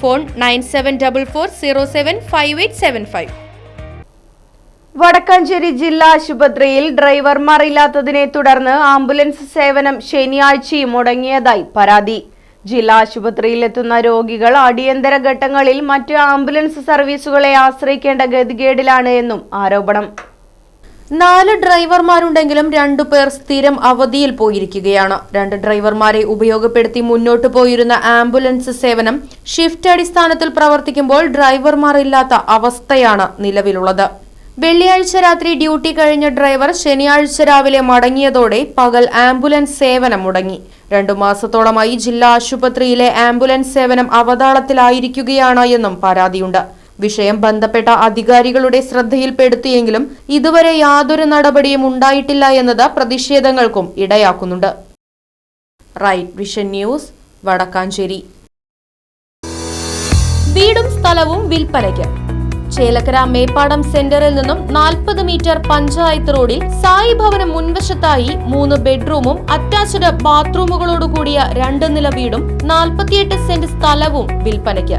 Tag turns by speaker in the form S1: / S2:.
S1: Phone nine seven double four zero seven five eight seven five.
S2: Vadakkanchery ജില്ലാ ആശുപത്രിയിൽ ഡ്രൈവർമാർ ഇല്ലാത്തതിനെ തുടർന്ന് ആംബുലൻസ് സേവനം ശനിയാഴ്ചയും മുടങ്ങിയതായി പരാതി. ജില്ലാ ആശുപത്രിയിലെത്തുന്ന രോഗികൾ അടിയന്തര ഘട്ടങ്ങളിൽ മറ്റ് ആംബുലൻസ് സർവീസുകളെ ആശ്രയിക്കേണ്ട ഗതികേടിലാണ് എന്നും ആരോപണം. നാല് ഡ്രൈവർമാരുണ്ടെങ്കിലും രണ്ടു പേർ സ്ഥിരം അവധിയിൽ പോയിരിക്കുകയാണ്. രണ്ട് ഡ്രൈവർമാരെ ഉപയോഗപ്പെടുത്തി മുന്നോട്ടു പോയിരുന്ന ആംബുലൻസ് സേവനം ഷിഫ്റ്റ് അടിസ്ഥാനത്തിൽ പ്രവർത്തിക്കുമ്പോൾ ഡ്രൈവർമാർ ഇല്ലാത്ത അവസ്ഥയാണ് നിലവിലുള്ളത്. വെള്ളിയാഴ്ച രാത്രി ഡ്യൂട്ടി കഴിഞ്ഞ ഡ്രൈവർ ശനിയാഴ്ച രാവിലെ മടങ്ങിയതോടെ പകൽ ആംബുലൻസ് സേവനം മുടങ്ങി. രണ്ടു മാസത്തോളമായി ജില്ലാ ആശുപത്രിയിലെ ആംബുലൻസ് സേവനം അവതാളത്തിലായിരിക്കുകയാണ് എന്നും പരാതിയുണ്ട്. വിഷയം ബന്ധപ്പെട്ട അധികാരികളുടെ ശ്രദ്ധയിൽപ്പെടുത്തിയെങ്കിലും ഇതുവരെ യാതൊരു നടപടിയും ഉണ്ടായിട്ടില്ല എന്നത് പ്രതിഷേധങ്ങൾക്കും ഇടയാക്കുന്നുണ്ട്. Right vision news Vadakkanchery. വീടും സ്ഥലവും വിൽപ്പനയ്ക്ക്. ചേലക്കര മേപ്പാടം സെന്ററിൽ നിന്നും നാൽപ്പത് മീറ്റർ പഞ്ചായത്ത് റോഡിൽ സായി ഭവനം മുൻവശത്തായി മൂന്ന് ബെഡ്റൂമും അറ്റാച്ച്ഡ് ബാത്റൂമുകളോടുകൂടിയ രണ്ട് നില വീടും നാൽപ്പത്തിയെട്ട് സെന്റ് സ്ഥലവും വിൽപ്പനയ്ക്ക്.